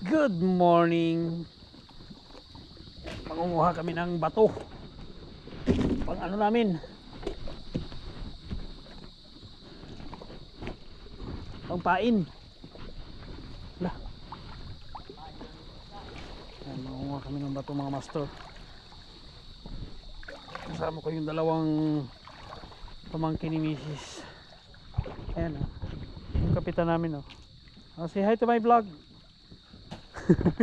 Good morning. Mangunguha kami ng bato. Pang ano namin? Pang pain. Ayan, mangunguha kami ng bato mga master. Kasama ko yung dalawang pamangkin ni Mrs. Ayan oh. Yung kapitan namin oh. Oh, say hi to my vlog. Ayan,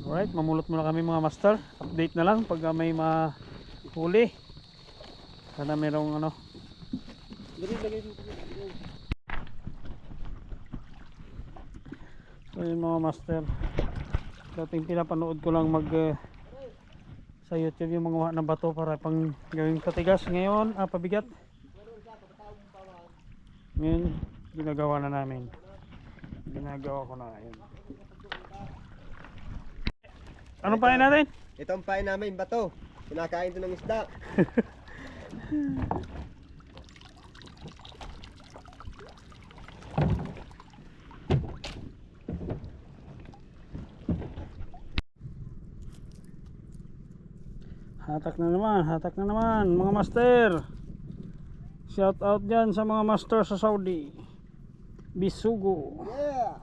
alright, mamulot muna kami mga master. Update na lang pag uh, may mahuli. Sana merong ano. So yun mga master. Dating pinapanood ko lang mag uh, sa YouTube yung mga ng bato para pang gawing katigas. Ngayon, ah, pabigat. Ngayon, ginagawa na namin. Ginagawa ko na ngayon. Anong pain natin? Ito ang pain namin, bato. Kinakain to ng isda. Hatak na naman, hatak na naman mga master. Shout out dyan sa mga master sa Saudi. Bisugo. Yeah!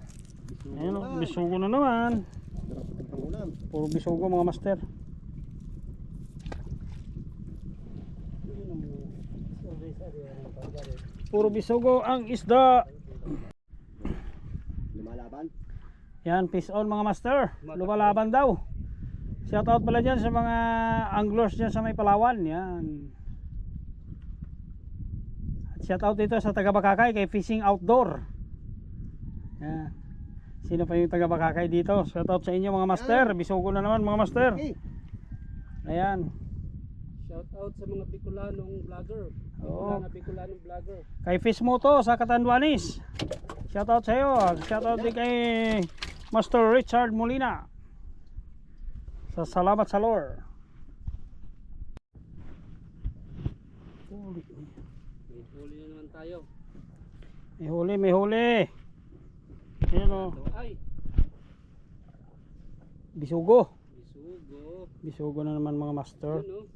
Ayun, bisugo na naman. Sarap ng pangulam. Puro bisugo mga master. Puro bisugo ang isda. Lumalaban. Yan, peace on mga master. Lumalaban daw. Shout out pala dyan sa mga anglers dyan sa may Palawan. Yan. Shout out dito sa taga Bakakay kay Fishing Outdoor. Yan. Sino pa yung taga Bakakay dito? Shout out sa inyo mga master. Bisugo na naman mga master. Ayan. Shout out sa mga Bicolanong vlogger. Oo. Bicolana Bicolanong vlogger. Kay Fish Moto sa Catanduanes. Shout out sa iyo. Shout out din kay Master Richard Molina. Sa salamat sa Lord. May huli na naman tayo. May huli, may huli. Ayan o. Ito ay Bisugo. bisugo. Bisugo na naman mga master. Oh.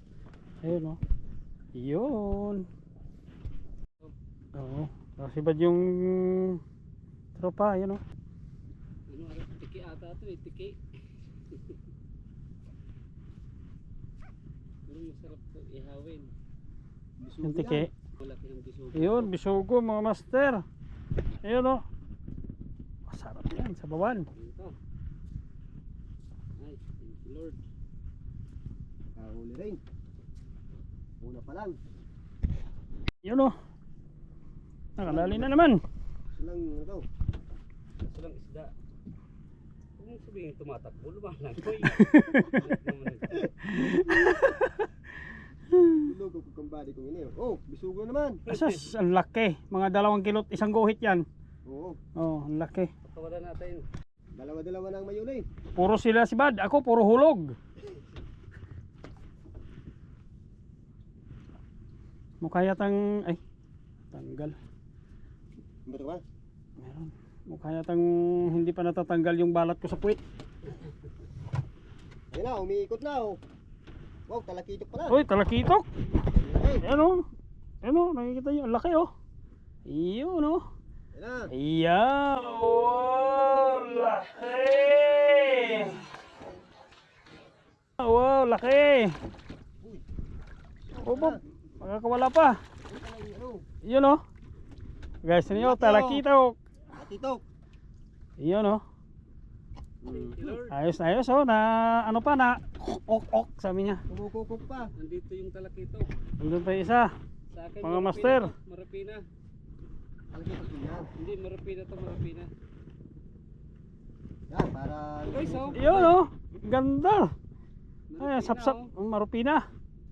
Ayun o. Yun. Oo. Kasi ba yung tropa? Ayun o. Ano, ano, tiki ata ito eh, tiki. Pero masarap to ihawin. Yung tiki. Malaki ng bisugo. Ayun, bisugo mga master. Ayun o. Masarap yan sa bawan. Ay, thank you Lord. Kahuli rin. Una pa lang. Yun o. Nakadali na naman. Gusto lang, ano daw. Kaso lang isda. Mong sabihin tumatakbo, lumalang. Naman ito. Tulog ko kung kong ini. Oh, bisugo naman. Asas, ang laki. Mga dalawang kilot, isang guhit yan. Oo. Oh, ang laki. Patawalan natin. Dalawa-dalawa na ang mayuli. Puro sila si Bad. Ako, puro hulog. Mukha yatang... Ay, tanggal. Bato ba? Meron. Mukha yatang hindi pa natatanggal yung balat ko sa puwit. Ayun na, umiikot na oh. Wow, talakitok pala. Uy, talakitok. Hey, Ayan o. Ayan o, nakikita nyo. Ang laki o. Iyon o. Wow, laki. Wow, laki. Opo, makakawala pa. Yun o. Guys, niyo talakitok. Atitok. Yun o. You Lord. Ayos na ayos o. Na ano pa na ok ok sabi niya. Kumukukuk pa. Nandito yung talakito. Nandun pa isa. Sa akin, Mga marapina master. Marapina. Talakitok. Hindi, marapina to, marapina. Yan, para... Guys, oh. Yun o. Ganda. Ay, sapsap. oh. Marupina.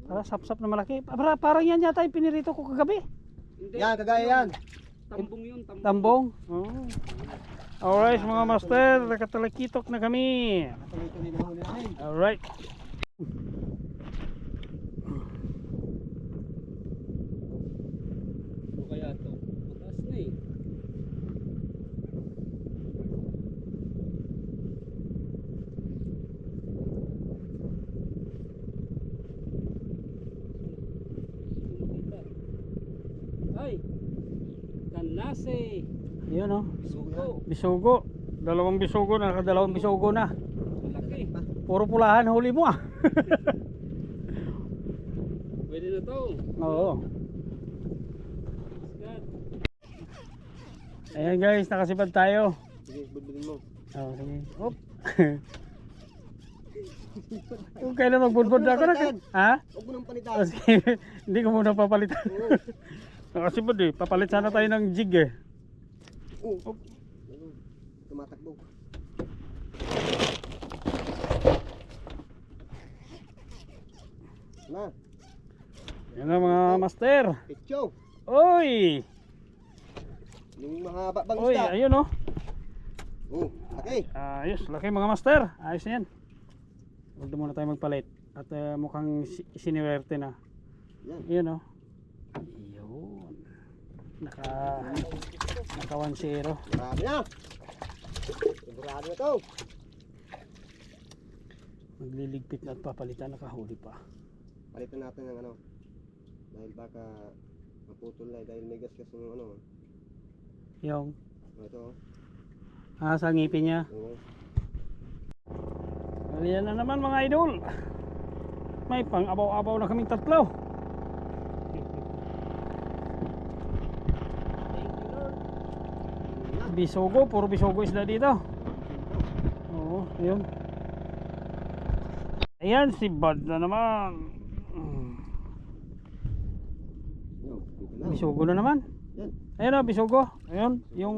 Para sapsap na malaki. Para, parang yan yata yung pinirito ko kagabi. Hindi. Yan, kagaya yan. Tambong yun, tambong. Tambong. Oh. Alright mga master, nakatalakitok na kami. Alright. Ano kaya to? Mataas na eh. Yun oh. Sugo. Bisugo. Dalawang bisugo na, nakadalawang bisugo na. Puro pulahan huli mo ah. Pwede na to. Oo. Ayan guys, nakasipad tayo. Sige, budbudin mo. Oh, sige. Op. Kung kailan magbudbud ako na. Ha? Huwag mo nang Oh, palitan. sige. Hindi ko muna papalitan. Oo. Nakasipad eh. Papalit sana tayo ng jig eh. Oo. Tumatakbo. Na, Yan na mga master. pitcho. Oy! Yung mahaba bang Oy, isda. ayun oh. Oo, laki. Ayos, laki mga master. Ayos na yan. Huwag na muna tayo magpalit. At uh, mukhang si- siniwerte na. Yan. Yun oh. Yun. Naka naka 1-0. Marami na. Sigurado na to. Magliligpit na at papalitan nakahuli pa. Palitan natin ng ano. Dahil baka maputol na eh, dahil may gas kasi yung ano. Yung Ito. ah, sa ngipin niya. Oo. Ayan na naman mga idol. May pang-abaw-abaw na kaming tatlo. Bisogo, puro bisogo isda dito. Oo, ayun. Ayan si Bud na naman. Dito na. Naman. Yan. Ayun na, bisogo. Ayun, yung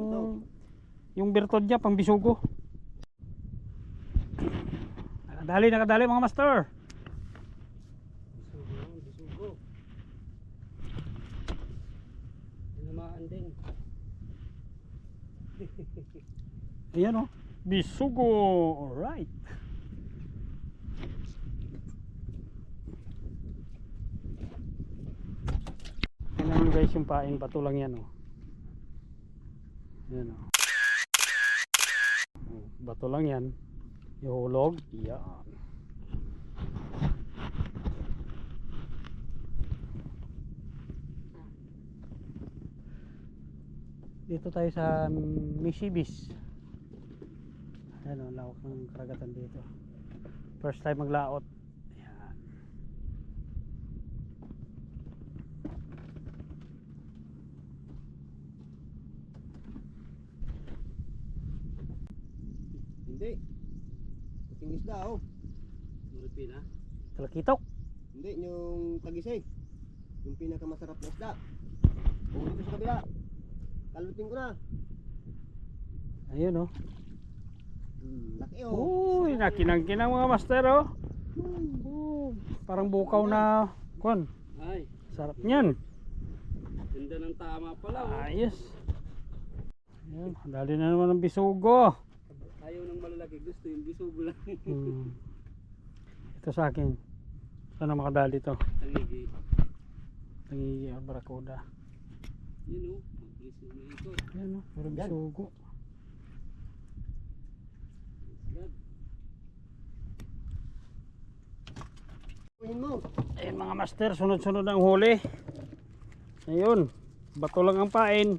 yung birtod niya pang bisogo. Nakadali, nakadali mga master. Bisugo bisugo. Ayan oh. Bisugo. Alright. Ayan mo guys yung paing bato lang yan oh. Ayan oh. Oh, Bato lang yan. Ihulog. Yan. Dito tayo sa Mishibis. Ayan o, lawak ng karagatan dito. First time maglaot. Ayan. Hindi. Puting isda oh. Muripin ha? Talakitok. Hindi, yung tagisay. Yung pinakamasarap na isda. Ko sa kabila. Kalutin ko na. Ayun o. Hmm, laki oh. Uy, nakinang-kinang mga master o. Oh, parang bukaw na kon. Ay, Sarap niyan. ganda ng tama pala. Oh. Ayos. Ayan, dali na naman ng bisugo. Ayaw ng malalaki, gusto yung bisugo lang. Hmm. Ito sa akin. Sana makadali to. Tangigi. Tangi uh, barakuda. Yun oh, mabilis yung ikot. Ayan o, puro bisugo. Ayun mga master, sunod-sunod ang huli. Ayun, bato lang ang pain.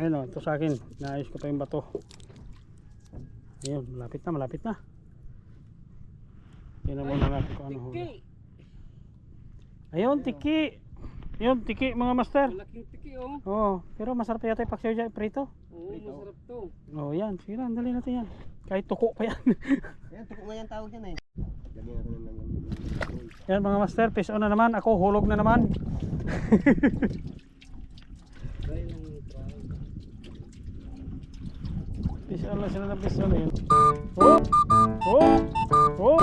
Ayun o, ito sa akin. Naayos ko pa yung bato. Ayun, malapit na, malapit na. Tingnan muna natin kung ano huli. Ayun, tiki. Ayun, tiki mga master. Malaking tiki oh. Oo, pero masarap yata yung paksiw dyan, prito. Oo, masarap to. Oo, yan. Sige lang, dali natin yan. Kahit tuko pa yan. Ayan, tuko nga yan tawag yan eh. Yan mga master, fish on na naman. Ako, hulog na naman. Fish on lang sila ng fish on. Ayun. Oh! Oh! Oh!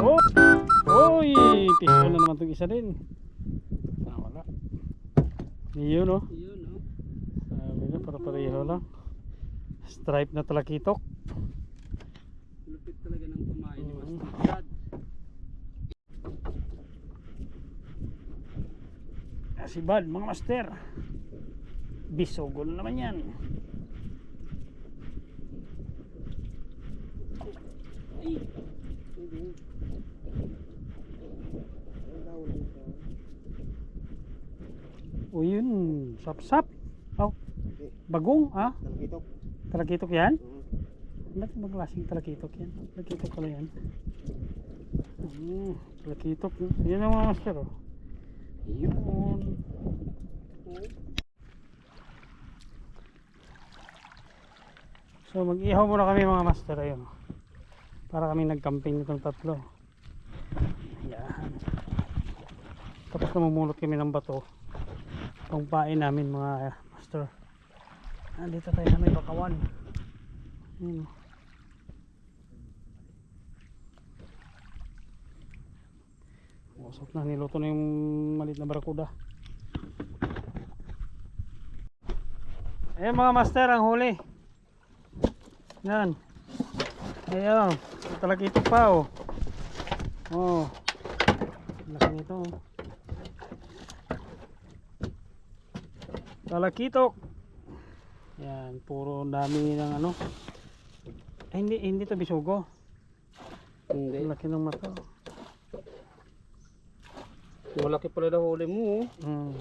Oh! Oy! Fish on na naman itong isa din. Ah, wala. Yun oh. Yun oh. Sabi na, para pareho lang. Stripe na talakitok. Lupit talaga ng kumain ni Oo. Master Brad. Ah, si Bad, mga master. Bisogol naman yan. Ay. O yun, sap-sap. Oh, bagong, ah? Talakitok. Talakitok yan? Mm. Ba't ibang klaseng talakitok yan? Talakitok pala yan. Hmm, talakitok. Yan ang mga master, oh. Yun. So mag-ihaw muna kami mga master ayun. Para kami nag-camping nitong tatlo. Yan. Tapos namumulot kami ng bato. Pangpain namin mga master. Nandito tayo sa may bakawan. Yun. Usok na, niluto na yung malit na barakuda. Eh mga master, ang huli. Yan. Ayan. Talakito pa oh. Oh. Laki nito oh. Talakitok. Yan, puro dami ng ano. Eh, hindi, hindi to bisugo. Hindi. Laki ng mata. Malaki pala na huli mo. oh. Hmm.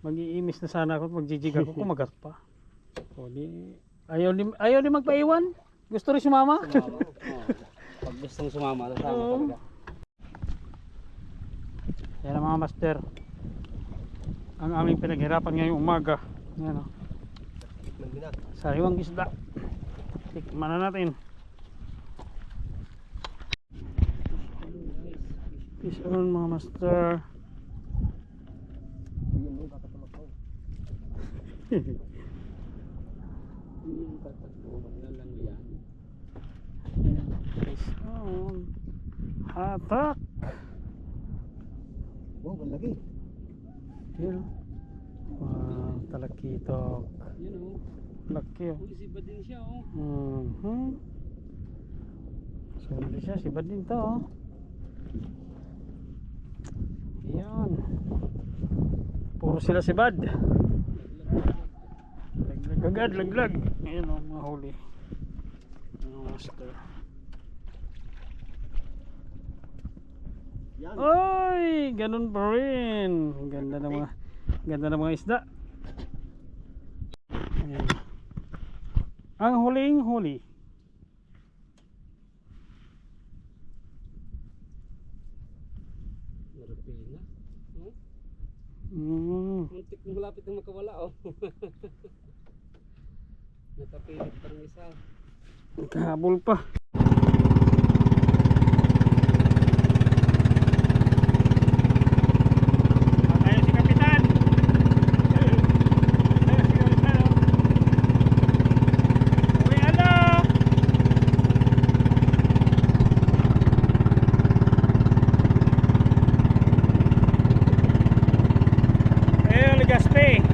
Mag-iimis na sana ako magjijig ako kumagat pa. O di, ayaw di, ayaw di magpaiwan. Gusto rin sumama. Sumama. Oo. Pag gustong sumama, sasama Oo. talaga. Yan ang mga master. Ang aming pinaghirapan ngayong umaga. Yan o. Na. Sariwang isda. Tikman na natin. Fish on mga master. Fish on. Hatak. Wow, ang laki. Yan o. Wow, talakitok. Yan o. Laki o. Uy, siba din siya oh. Mhm. Sulit siya, sibad din to. oh. Ayan. Puro sila sibad. Laglag agad, laglag. Ayan o, mga huli. Mga master. Oy, ganun pa rin. Ganda ng mga ganda ng mga isda. Ayan. Ang huling huli. Marapina. Oh, Na malapit na makawala oh. Nakapilit pa ng isa. Kahabol pa. Tayo si Kapitan. Tayo si Kapitan. Uy, ano? Ligaste.